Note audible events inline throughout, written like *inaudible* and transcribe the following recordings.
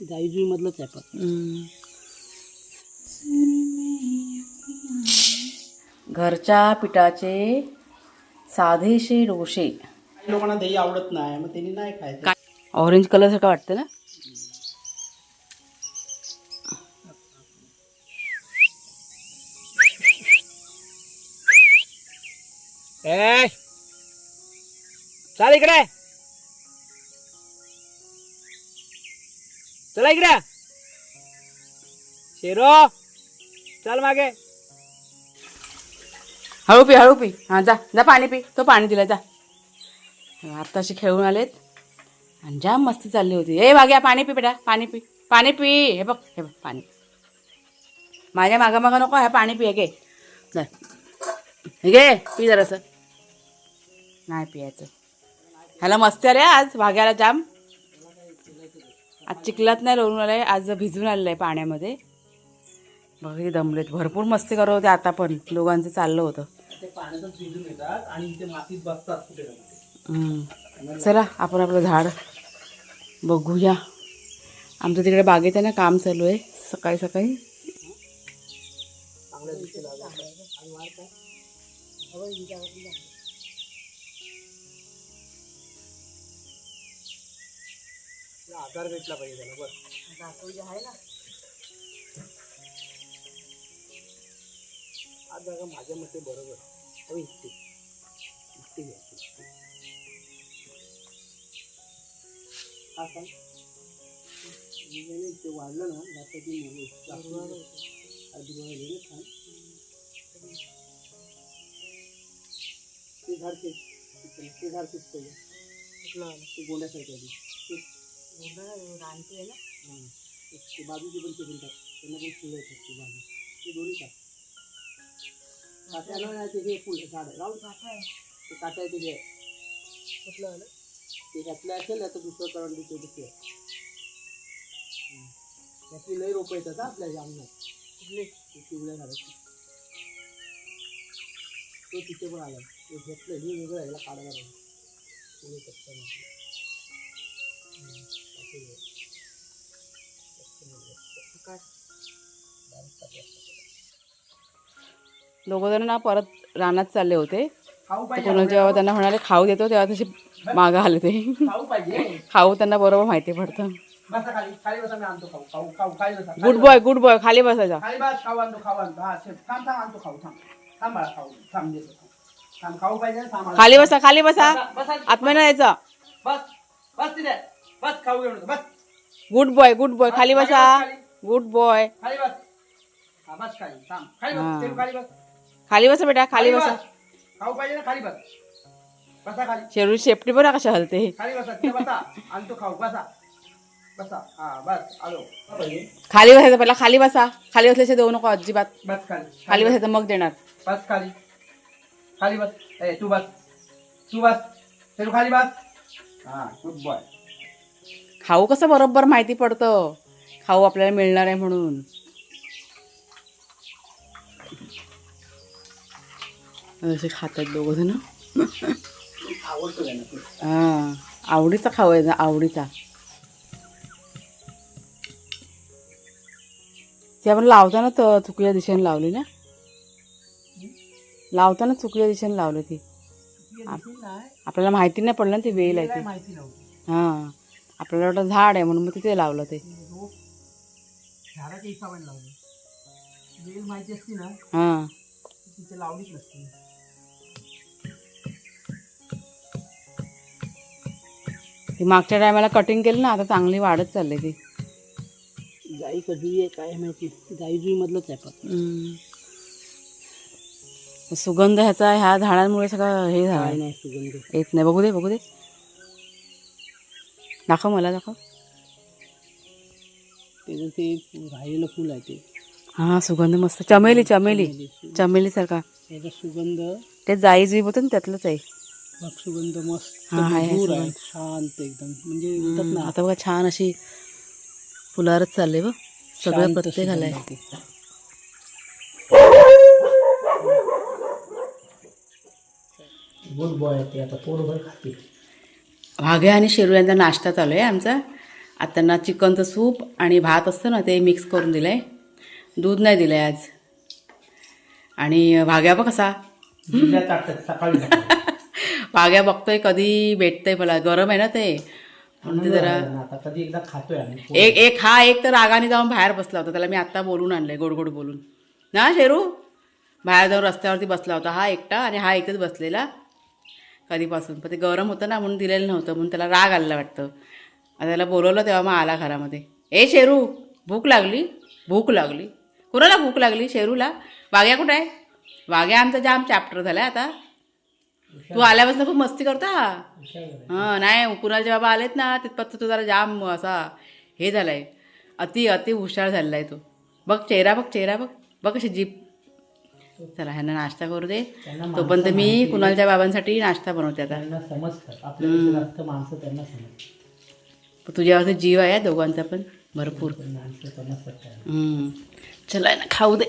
जाईजुई मधलंच आहे पण. घरच्या पिठाचे साधेसे डोसे. काही लोकांना दही आवडत नाही मग त्यांनी नाही खायचं. ऑरेंज कलर सारखं वाटतं ना? ए! चाल इकडे. चला इकडे. शेरो चल मागे. हळू पी हळू पी. हां जा जा पाणी पी. तो पाणी दिला जा. आत्ताशी खेळून आलेत. आणि जाम मस्ती चालली होती. ए भाग्या पाणी पी बेटा पाणी पी. पाणी पी. हे बघ हे बघ पाणी. माझ्या मागा मागा नको हे पाणी पी गे घे. घे पी जरासं. नाही पियायचं ह्याला मस्ती आले आज. भाग्याला जाम. आज चिखलात नाही लोळून आलंय आज भिजून आलेलं आहे पाण्यामध्ये. बघ किती दमलेत. भरपूर मस्ती करत होते आता पण. दोघांचं चाललं होतं. ते. चला आपण आपलं झाड बघूया. आमचं तिकडे बागेत आहे ना काम चालू आहे. सकाळी सकाळी. आधार भेटला पाहिजे त्याला बस आज जागा माझ्या मते बरोबर. हवी घ्यायची हा सांग इथे वाढलं ना जास्त आजूबाजूला ना छान ते झाड ते तिथे, ते झाड तेच पहिलं ते गोंड्यासारखं ते बाजूचे पण टाक त्यांना पण फुलं येतात ते बाजू ते दोन्ही टाक काट्याला नाही ते हे फुल झाड. राहू ते काट्या आहे ते घे ते घातलं असेल ना तर दुसरं करंट ते दुसरं. त्यातली लई रोपं येतात आपल्या जामण्यात कुठले? ते पिवळ्या झाडाची. तो तिथे पण आला. ते घेतलं हे वेगळं याला काढायला पाहिजे दोघं जण ना परत रानात चालले होते. जेव्हा त्यांना म्हणाले खाऊ देतो तेव्हा तसे मागं आले ते. खाऊ त्यांना बरोबर माहिती पडतं. गुड. बॉय गुड बॉय खाली बसायचा खाली बस. खाली बसा आत्म्यानं यायचं बस बस तिथे. बस खाऊ घेऊन. बस. गुड बॉय गुड बॉय खाली बसा. गुड बॉय खाली बस. हा बस खाली. थांब. खाली. बस शेरू, खाली बस. खाली बसा बेटा खाली बसा. खाऊ पाहिजे ना खाली बस. बसा खाली. शेरू शेपटी बघा कशा हलते. खाली बसा तिथे बसा. आणतो खाऊ बसा. बसा. हा बस. आलो. पाहिजे खाली बसायचं पहिला खाली बसा. खाली बसल्याशिवाय देऊ नको अजिबात. बस खाली. खाली बसायचं मग देणार. बस खाली. खाली बस. ए तू बस. तू बस. शेरू खाली बस. हा गुड बॉय खाऊ कसं बरोबर माहिती पडतं? खाऊ आपल्याला मिळणार आहे म्हणून. असे खातात दोघं जण. आवडतो त्यांना तू हा आवडीचा खाऊ आहे ना, आवडीचा. ती आपण लावताना तर चुकीच्या दिशेने लावली ना? लावताना चुकीच्या दिशेने लावली ती. आपल्याला माहिती नाही पडलं ना ती वेल आहे ती. हा. आपल्याला वाटलं झाड आहे म्हणून मग तिथे लावलं ते. रोप झाडाच्या हिशोबाने लावली. वेल माहिती असती ना हा. तर तिथे लावलीच नसती. ती मागच्या टायमाला कटिंग केली ना आता चांगली वाढत चालली ती. गाई कधी आहे काय माहिती? जुई मधलंच आहे पण. सुगंध ह्याचा ह्या झाडांमुळे सगळं हे झालं नाही सुगंध. येत नाही. बघू दे बघू दे. दाखव मला दाखव. त्याचं ते राहिलेलं फुल आहे ते. हा सुगंध मस्त. चमेली चमेली. चमेली सारखा. त्याचा सुगंध. ते जाई जुई होतं ना त्यातलंच आहे. बघ सुगंध मस्त हा, आहे, आहे मधुर आहे. सुगंध. शांत एकदम. म्हणजे म्हणतात ना. आता बघा छान अशी फुलारच चालले बघ. सगळं शांत पत्ते सुगंध घालाय आहे ते. गुड बॉय ते आता पोरभर खाते वाघ्या आणि शेरू यांचा नाश्ता चालू आहे आमचा. आता त्यांना चिकनचं सूप आणि भात असतं ना ते मिक्स करून दिलं आहे दूध नाही दिलं आहे आज. आणि भाग्या बघ कसा. भाग्या *laughs* बघतोय कधी भेटतंय मला. गरम आहे ना ते. म्हणून ते जरा आता. कधी एकदा खातोय आम्ही एक एक हा एक तर रागाने जाऊन बाहेर बसला होता. त्याला मी आत्ता बोलून आणलंय गोड गोड बोलून. ना शेरू? बाहेर जाऊन रस्त्यावरती बसला होता. हा एकटा आणि हा इथेच बसलेला. कधीपासून. पण ते गरम होतं ना म्हणून दिलेलं नव्हतं म्हणून त्याला राग आलेला वाटतं. आता त्याला बोलवलं तेव्हा मग आला घरामध्ये. ए शेरू भूक लागली? भूक लागली. कुणाला भूक लागली? शेरूला. वाग्या कुठं आहे? वाग्या आमचा जाम चॅप्टर झाला आता. तू आल्यापासून खूप मस्ती करता? हां नाही कुणाचे बाबा आलेत ना तिथपात तो जरा जाम असा हे झालाय. अति अति हुशार झालेला आहे तो. बघ चेहरा बघ चेहरा बघ. बघ कशी जीप. चला ह्यांना नाश्ता करू दे. तोपर्यंत मी कुणालच्या बाबांसाठी नाश्ता बनवते आता. जास्त माणसं त्यांना समजतात तुझ्यावरती जीव आहे दोघांचा पण भरपूर. चला ना खाऊ दे.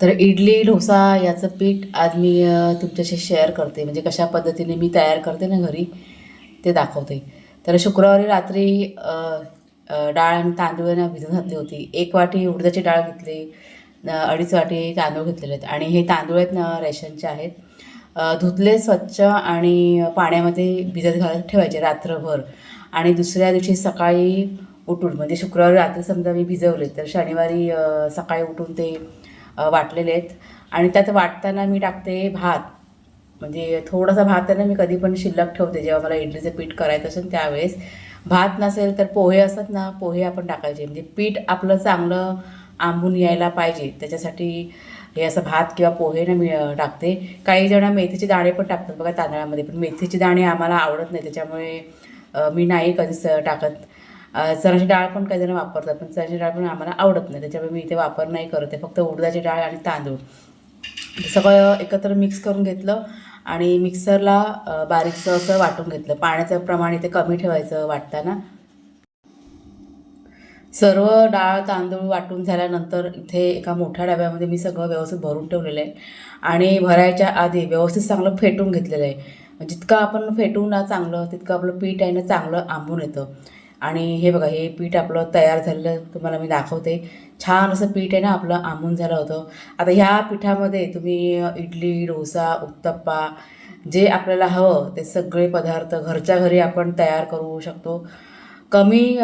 तर इडली डोसा याचं पीठ आज मी तुमच्याशी शेअर करते. म्हणजे कशा पद्धतीने मी तयार करते ना घरी ते दाखवते. तर शुक्रवारी रात्री डाळ आणि तांदूळ ना भिजत घातली होती. एक वाटी उडदाची डाळ घेतली. अडीच वाटी तांदूळ घेतलेले आहेत. आणि हे तांदूळ आहेत ना रेशनचे आहेत. धुतले स्वच्छ आणि पाण्यामध्ये भिजत घालत ठेवायचे रात्रभर. आणि दुसऱ्या दिवशी सकाळी उठून म्हणजे शुक्रवारी रात्री समजा मी भिजवले तर शनिवारी सकाळी उठून ते वाटलेले आहेत. आणि त्यात वाटताना मी टाकते भात. म्हणजे थोडासा भात आहे ना मी कधी पण शिल्लक ठेवते जेव्हा मला इडलीचं पीठ करायचं असेल त्यावेळेस. भात नसेल तर पोहे असतात ना पोहे आपण टाकायचे. म्हणजे पीठ आपलं चांगलं आंबून यायला पाहिजे. त्याच्यासाठी हे असं भात किंवा पोहे ना मी टाकते. काही जण मेथीचे दाणे पण टाकतात बघा तांदळामध्ये पण मेथीचे दाणे आम्हाला आवडत नाही. त्याच्यामुळे मी नाही कधीच टाकत. चणाची डाळ पण काही जण वापरतात पण चणाची डाळ पण आम्हाला आवडत नाही. त्याच्यामुळे मी इथे वापर नाही करत आहे. फक्त उडदाची डाळ आणि तांदूळ. सगळं एकत्र मिक्स करून घेतलं आणि मिक्सरला बारीकसं असं वाटून घेतलं. पाण्याचं प्रमाण इथे कमी ठेवायचं वाटताना सर्व डाळ तांदूळ वाटून झाल्यानंतर इथे एका मोठ्या डब्यामध्ये मी सगळं व्यवस्थित भरून ठेवलेलं आहे. आणि भरायच्या आधी व्यवस्थित चांगलं फेटून घेतलेलं आहे. म्हणजे जितकं आपण फेटून ना चांगलं तितकं आपलं पीठ आहे ना चांगलं आंबून येतं. आणि हे बघा हे पीठ आपलं तयार झालेलं तुम्हाला मी दाखवते. छान असं पीठ आहे ना आपलं आंबून झालं होतं. आता ह्या पिठामध्ये तुम्ही इडली डोसा उत्तप्पा जे आपल्याला हवं ते सगळे पदार्थ घरच्या घरी आपण तयार करू शकतो. कमी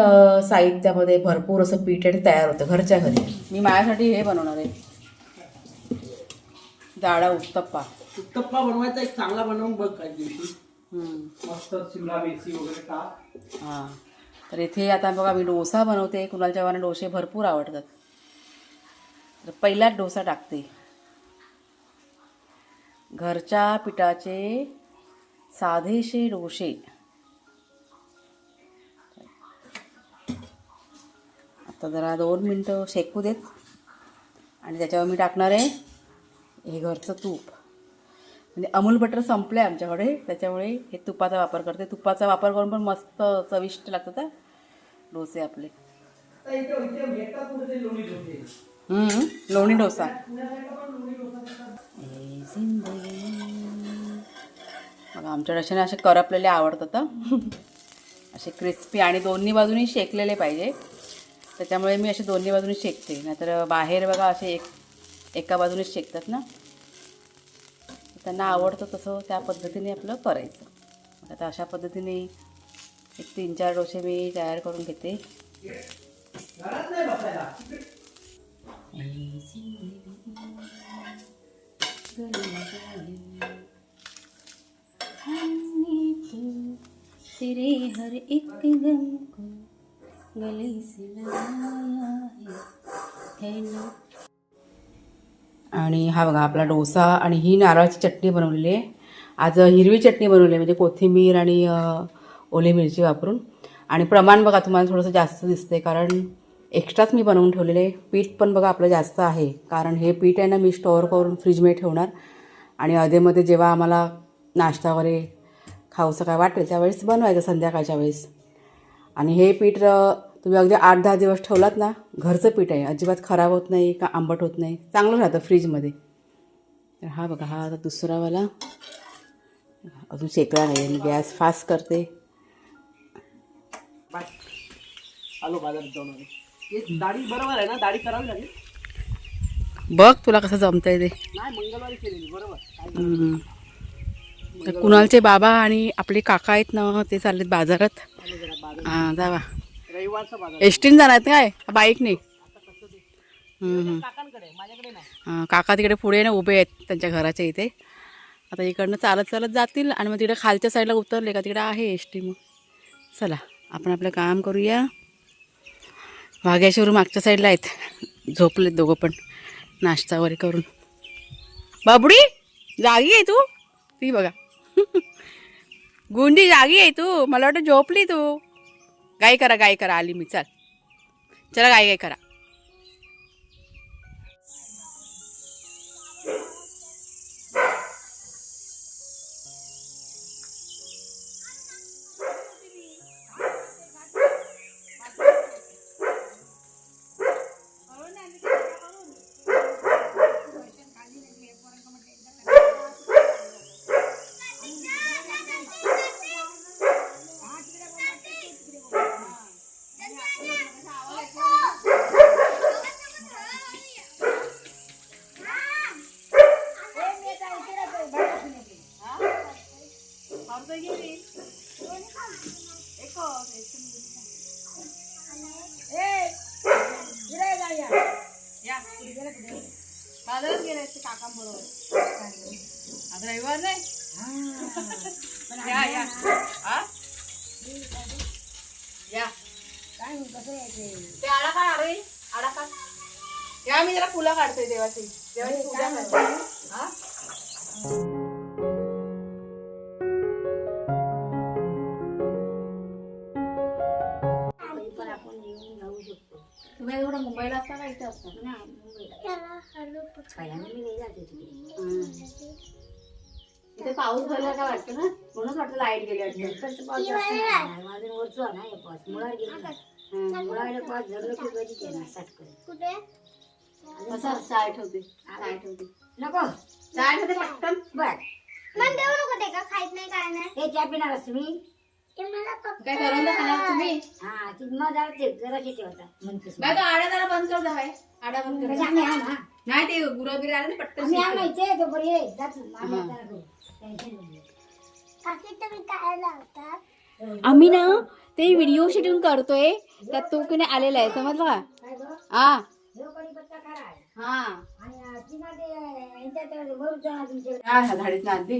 साहित्यामध्ये भरपूर असं पीठ आणि तयार होतं घरच्या घरी. मी माझ्यासाठी हे बनवणार आहे. जाडा उत्तप्पा. उत्तप्पा बनवायचा एक चांगला बनवून बघ काय. मस्त शिमला मिरची वगैरे टाक. हां. तर इथे आता बघा मी डोसा बनवते कुणालच्या वाना डोसे भरपूर आवडतात. तर पहिलाच डोसा टाकते. घरच्या पिठाचे साधेसे डोसे. आता जरा दोन मिनटं शेकू देत. आणि त्याच्यावर मी टाकणार आहे हे घरचं तूप. म्हणजे अमूल बटर संपलं आहे आमच्याकडे त्याच्यामुळे हे तुपाचा वापर करते. तुपाचा वापर करून पण मस्त चविष्ट लागतात डोसे आपले. लोणी डोसा. बघा आमच्या डशाने असे करपलेले आवडतात. असे क्रिस्पी आणि दोन्ही बाजूनी शेकलेले पाहिजे. त्याच्यामुळे मी असे दोन्ही बाजूने शेकते. नाहीतर बाहेर बघा असे एक एका बाजूने शेकतात ना? त्यांना आवडतं तसं त्या पद्धतीने आपलं करायचं. आता अशा पद्धतीने एक तीन चार डोसे मी तयार करून घेते. तेरे हर एक गम गले से आणि हा बघा आपला डोसा आणि ही नारळाची चटणी बनवलेली आहे. आज हिरवी चटणी बनवली आहे म्हणजे कोथिंबीर आणि ओली मिरची वापरून. आणि प्रमाण बघा तुम्हाला थोडंसं जास्त दिसते कारण एक्स्ट्राच मी बनवून ठेवलेले पीठ पण बघा आपलं जास्त आहे कारण हे पीठ आहे ना मी स्टोअर करून फ्रीजमध्ये ठेवणार. आणि अधेमध्ये जेव्हा आम्हाला नाश्ता वगैरे खाऊसं काय वाटेल त्यावेळेस बनवायचं संध्याकाळच्या वेळेस. आणि हे पीठ तुम्ही अगदी आठ दहा दिवस ठेवलात ना घरचं पीठ आहे. अजिबात खराब होत नाही का आंबट होत नाही. चांगलं राहतं फ्रीजमध्ये. तर हा बघा हा आता दुसरावाला. अजून शेकला नाही मी गॅस फास्ट करते. आलो बाजारात जाऊन आलो. दाढी बरोबर आहे ना? दाढी करावी लागेल? बघ तुला कसं जमतंय ते. नाही मंगळवारी केलेली बरोबर. काय हम्म. तर कुणालचे बाबा आणि आपले काका आहेत ना ते चाललेत बाजारात. हा जावा. एसटीन जाणार आहेत काय? बाईकने. काका तिकडे पुढे ना उभे आहेत त्यांच्या घराच्या इथे. आता इकडनं चालत चालत जातील आणि मग तिकडे खालच्या साईडला उतरले का तिकडे आहे एस टी मग. चला आपण आपलं काम करूया. वाघ्याशोरू मागच्या साईडला आहेत. झोपलेत दोघं पण. नाश्ता वगैरे करून. बाबडी जागी आहे तू? ती बघा. *laughs* गुंडी जागी आहे तू. मला वाटतं झोपली तू. गाई करा गाई करा आली मी चल. चला गाई गाई करा. नाही. या या. आ? या. ते? आडा काय अरे आडा काय या मी जरा फुलं काढते देवाची. देवाची पूजा करते. हा? तुम्ही एवढं मुंबईला असता का इथे असता? इथे पाऊस झाला का वाटतं ना? म्हणूनच वाटतं लाइट गेली वाटतं. कसं चाय ठेवते चाय ठेवते नको. चाय ठेवते पटकन. बर मन देऊ नको ते का? खायत नाही काय नाही. हे चहा पिणार आहेस तुम्ही? ते मला फक्त काय करून तर खाणार तुम्ही? हा. ती मग जरा ते जराशी ठेवता म्हणतेस बाय तो आडा जरा बंद आडा आम्ही ना नाही ते गुरं बिरं आले ना पटकन आम्ही ना तो. बरी तू आम्ही ना ते व्हिडिओ शूटिंग करतोय त्यात तो की नाही आलेला आहे समजलं? का? हा. ह्या झाडीत ना आधी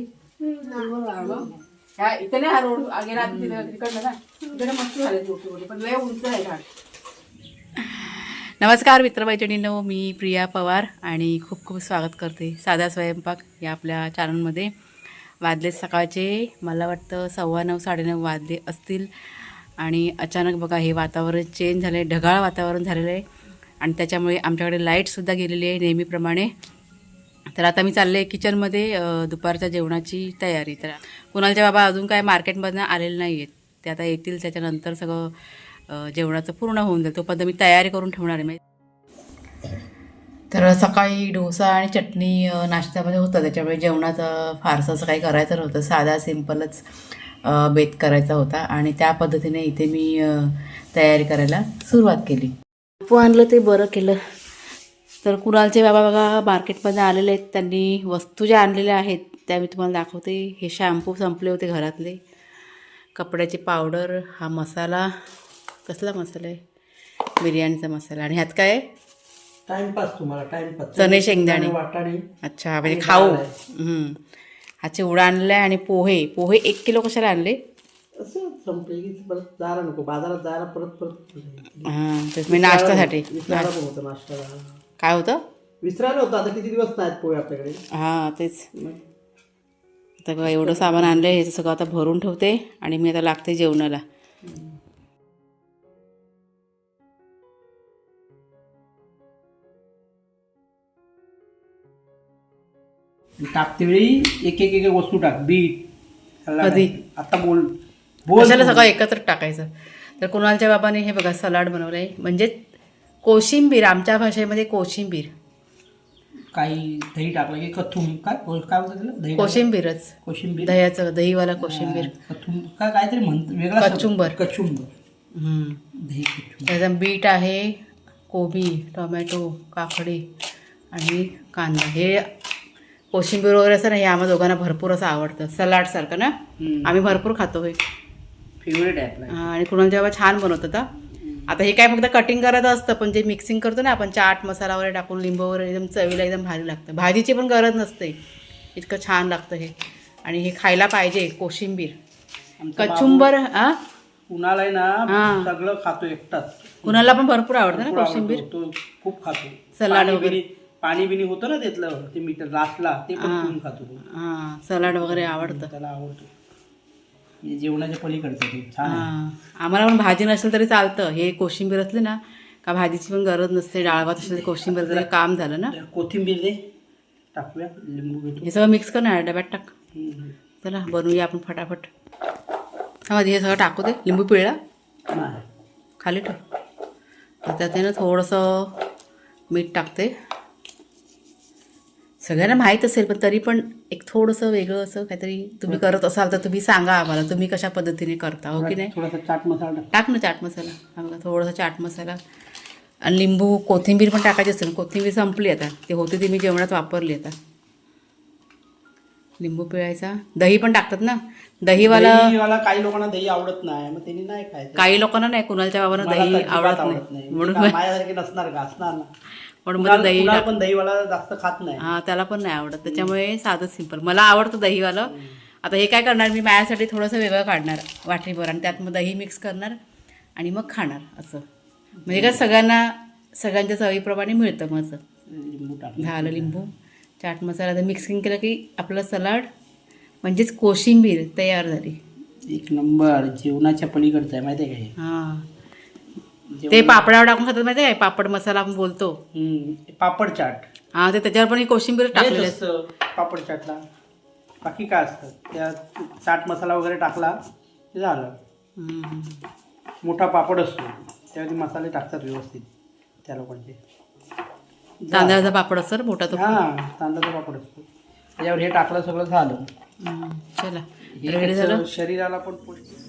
ह्या इथे नाही हा रोड गेला तिकडनं ना. तिकडे मस्त झाले झोपडी पण लय उंच आहे झाड. नमस्कार मित्रमैत्रिणींनो मी प्रिया पवार आणि खूप खूप स्वागत करते साधा स्वयंपाक या आपल्या चॅनलमध्ये वाजले सकाळचे. मला वाटतं सव्वा नऊ साडेनऊ वाजले असतील. आणि अचानक बघा हे वातावरण चेंज झालं आहे ढगाळ वातावरण झालेलं आहे. आणि त्याच्यामुळे आमच्याकडे लाईटसुद्धा गेलेली आहे नेहमीप्रमाणे. तर आता मी चालले किचनमध्ये दुपारच्या जेवणाची तयारी. तर कुणालच्या बाबा अजून काय मार्केटमधनं आलेले नाही आहेत ते आता येतील त्याच्यानंतर सगळं जेवणाचं पूर्ण होऊन जाईल. तोपर्यंत मी तयारी करून ठेवणार आहे. तर सकाळी डोसा आणि चटणी नाश्त्यामध्ये होतं. त्याच्यामुळे जेवणाचं फारसं असं काही करायचं नव्हतं. साधा सिम्पलच बेत करायचा होता. आणि त्या पद्धतीने इथे मी तयारी करायला सुरुवात केली. पो आणलं ते बरं केलं. तर कुणालचे बाबा बघा मार्केटमध्ये आलेले आहेत. त्यांनी वस्तू ज्या आणलेल्या आहेत त्या मी तुम्हाला दाखवते. हे शॅम्पू संपले होते घरातले. कपड्याची पावडर हा मसाला. कसला मसाला आहे? बिर्याणीचा मसाला. आणि ह्यात काय आहे? टाइमपास तुम्हाला टाइमपास. चणे शेंगदाणे. वाटाणे. अच्छा म्हणजे खाऊ. हा चिवडा आणला आहे आणि पोहे. पोहे एक किलो कशाला आणले? असं संपले की परत जायला नको. बाजारात जायला परत परत हां मी नाश्त्यासाठी. विसरायला होतं नाश्ता काय होतं? विसरायला होतं. आता किती दिवस नाहीत पोहे आपल्याकडे? हां तेच. आता एवढं सामान आणलं हे सगळं आता भरून ठेवते आणि मी आता लागते जेवणाला. टाकते वेळी एक एक एक वस्तू टाक. बीट. कधी? आता बोल. बोल कशाला सगळं एकत्र टाकायचं? तर कुणालच्या बाबाने हे बघा सलाड बनवलं आहे म्हणजे कोशिंबीर आमच्या भाषेमध्ये कोशिंबीर. काही दही टाकलं की कथुम काय? काय त्याला? दही कोशिंबीरच. कोशिंबीर? दह्याचं दहीवाला कोशिंबीर. कथुम काय काहीतरी म्हणत वेगळा शब्द. कचुंबर. कचुंबर. हम्म. दही कुठून त्याच्यात बीट आहे कोबी टोमॅटो काकडी आणि कांदा. हे कोशिंबीर वगैरे असं ना हे आम्हा दोघांना भरपूर असं आवडतं. सलाडसारखं ना? आम्ही भरपूर खातो हे. फेवरेट आहे आणि कुणाल जेव्हा छान बनवतं आता आता हे काय फक्त कटिंग करायचं असतं पण जे मिक्सिंग करतो ना आपण चाट मसाला वगैरे टाकून लिंबू वगैरे एकदम चवीला एकदम भारी लागतं. भाजीची पण गरज नसते. इतकं छान लागतं हे. आणि हे खायला पाहिजे कोशिंबीर. कचुंबर हा? कुणाला आहे. ना सगळं खातो एकटाच. कुणाला पण भरपूर आवडतं ना कोशिंबीर. तो खूप खातो. सलाड वगैरे. पाणी बिनी होतं ना त्यातलं ते मीठ लास्टला ते पण पिऊन खातो. तो हां सलाड वगैरे आवडतं. त्याला आवडतो. हे जेवणाच्या पलीकडचं ते छान आहे. हां. आम्हाला पण भाजी नसेल तरी चालतं. हे कोशिंबीर असली ना का भाजीची पण गरज नसते डाळ भात असेल तरी कोशिंबीर तरी काम झालं ना. तर कोथिंबीर दे टाकूया लिंबू घेतो. हे सगळं मिक्स कर ना डब्यात टाक. हम्म. चला बनवूया आपण फटाफट. हा मध्ये हे सगळं टाकू दे. लिंबू पिळला? नाही. खाली ठेव. तर त्यात आहे ना थोडंसं मीठ टाकते. सगळ्यांना माहीत असेल पण तरी पण एक थोडंसं वेगळं असं काहीतरी तुम्ही करत असाल तर तुम्ही सांगा आम्हाला तुम्ही कशा पद्धतीने करता हो की नाही? थोडासा चाट मसाला टाक. ना चाट मसाला बघा थोडासा चाट मसाला. आणि लिंबू कोथिंबीर पण टाकायची असेल कोथिंबीर संपली आता. ते होते ती मी जेवणात वापरली आता. लिंबू पिळायचा. दही पण टाकतात ना? दहीवाला दहीवाला काही लोकांना दही आवडत नाही मग त्यांनी नाही खायचं. काही लोकांना नाही कुणालच्या बाबांना दही आवडत नाही. म्हणून माझ्यासारखे नसणार का? असणार ना. म्हणून मग दही पण दहीवाला जास्त खात नाही. हा त्याला पण नाही आवडत. त्याच्यामुळे साधं सिंपल मला आवडतं दहीवालं. आता हे काय करणार? मी माझ्यासाठी थोडंसं वेगळं काढणार वाटीभर आणि त्यात मग दही मिक्स करणार आणि मग खाणार असं. म्हणजे काय सगळ्यांना सगळ्यांच्या चवीप्रमाणे मिळतं मग असं. लिंबू झालं लिंबू चाट मसाला. तर मिक्सिंग केलं की आपलं सलाड म्हणजेच कोशिंबीर तयार झाली. एक नंबर. जेवणाच्या पलीकडचं आहे माहिती आहे का हे? ते पापडावर टाकून खातात माहिती आहे पापड मसाला आपण बोलतो. पापड चाट. हां ते त्याच्यावर पण ही कोशिंबीर टाकलेली असते. असतं पापड चाटला. बाकी काय असतं? त्या चाट मसाला वगैरे टाकला ते झालं. हम्म. मोठा पापड असतो. त्यामध्ये मसाले टाकतात व्यवस्थित त्या लोकांचे. तांदळाचा पापड असतो ना मोठा तो हा तांदळाचा पापड असतो. त्याच्यावर हे टाकलं सगळं झालं. हम्म, चला. हे रेडी कसं झालं? शरीराला पण पौष्टिक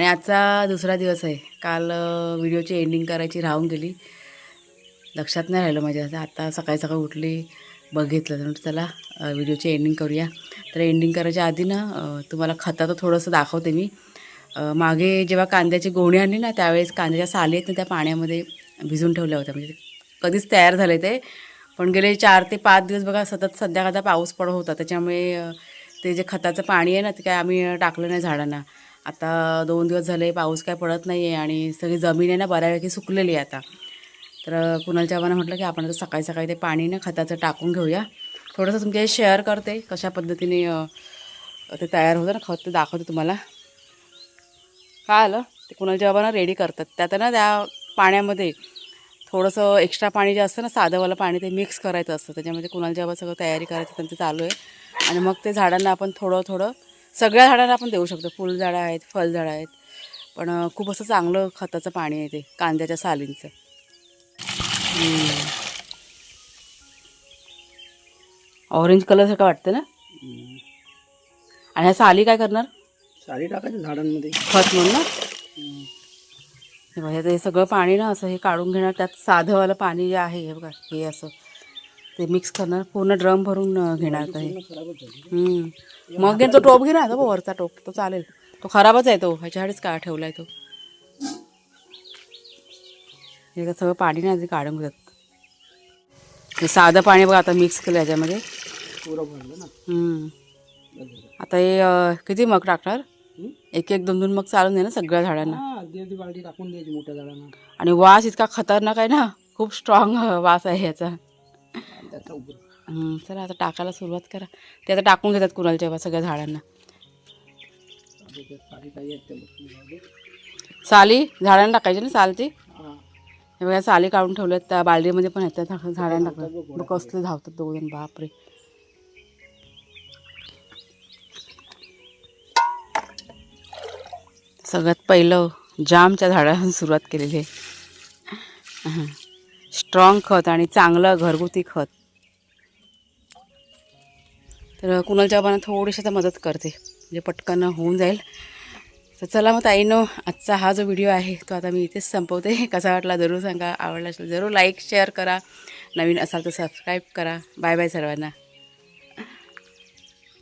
आणि आजचा दुसरा दिवस आहे. काल व्हिडिओची एंडिंग करायची राहून गेली. लक्षात नाही राहिलं माझ्या. आता सकाळी सकाळी उठली बघितलं. तर चला व्हिडिओची एंडिंग करूया. तर एंडिंग करायच्या आधी ना तुम्हाला खताचं थोडंसं दाखवते मी. मागे जेव्हा कांद्याची गोणी आणली ना त्यावेळेस कांद्याच्या साली आहेत ना त्या पाण्यामध्ये भिजून ठेवल्या होत्या. म्हणजे कधीच तयार झाले ते. पण गेले चार ते पाच दिवस बघा सतत संध्याकाळचा पाऊस पडत होता. त्याच्यामुळे ते जे खताचं पाणी आहे ना ते काय आम्ही टाकलं नाही झाडांना. आता दोन दिवस झाले पाऊस काय पडत नाही आहे आणि सगळी जमीन आहे ना बऱ्यापैकी सुकलेली आहे आता. तर कुणालच्या आव्हानं म्हटलं की आपण आता सकाळी सकाळी ते पाणी ना खताचं टाकून घेऊया. थोडंसं तुमच्या शेअर करते कशा पद्धतीने ते तयार होतं ना खत ते दाखवते तुम्हाला. काय आलं? ते कुणालच्या आव्हानं रेडी करतात. त्यात ना त्या पाण्यामध्ये थोडंसं एक्स्ट्रा पाणी जे असतं ना साधंवालं पाणी ते मिक्स करायचं असतं. त्याच्यामध्ये कुणालच्या आव्हा सगळं तयारी करायची त्यांचं चालू आहे. आणि मग ते झाडांना आपण थोडं थोडं सगळ्या झाडांना आपण देऊ शकतो. फुलझाडं आहेत फळझाडं आहेत. पण खूप असं चांगलं खताचं पाणी आहे ते कांद्याच्या सालींचं. ऑरेंज कलरसारखं वाटतं ना? आणि ह्या साली काय करणार? साडी टाकायचं झाडांमध्ये. खत म्हणून ना? हे बघा हे सगळं पाणी ना असं हे काढून घेणार त्यात साधंवालं पाणी जे आहे हे बघा हे असं. ते मिक्स करणार पूर्ण ड्रम भरून घेणार आता हे हम्म. मग घे तो टोप घे ना तो वरचा टोप तो चालेल. तो खराबच आहे तो. ह्याच्यासाठीच का ठेवला आहे तो. हे सगळं पाणी ना आधी काढून घेतात साधं पाणी बघा आता मिक्स केलं याच्यामध्ये. आता हे किती मग टाकणार? एक एक दोन दोन मग चालून दे ना सगळ्या झाडांना. आणि वास इतका खतरनाक आहे ना. खूप स्ट्रॉंग वास आहे याचा उभं चला आता टाकायला सुरुवात करा. ते आता टाकून घेतात कुणालच्या बा सगळ्या झाडांना. साली झाडांना टाकायची ना सालची? हा. बघा साली काढून ठेवल्यात त्या बालडीमध्ये पण येतात झाडांना बघ कसले धावतात दोघं बापरे. सगळ्यात पहिलं जामच्या झाडापासून सुरुवात केलेली आहे. स्ट्रॉंग खत आणि चांगलं घरगुती खत. तर कुणालच्या बाबांना थोडीशी आता मदत करते म्हणजे पटकन होऊन जाईल. तर चला मग ताईनो आजचा हा जो व्हिडिओ आहे तो आता मी इथेच संपवते. कसा वाटला जरूर सांगा आवडला असेल जरूर लाईक शेअर करा. नवीन असाल तर सबस्क्राईब करा. बाय बाय सर्वांना.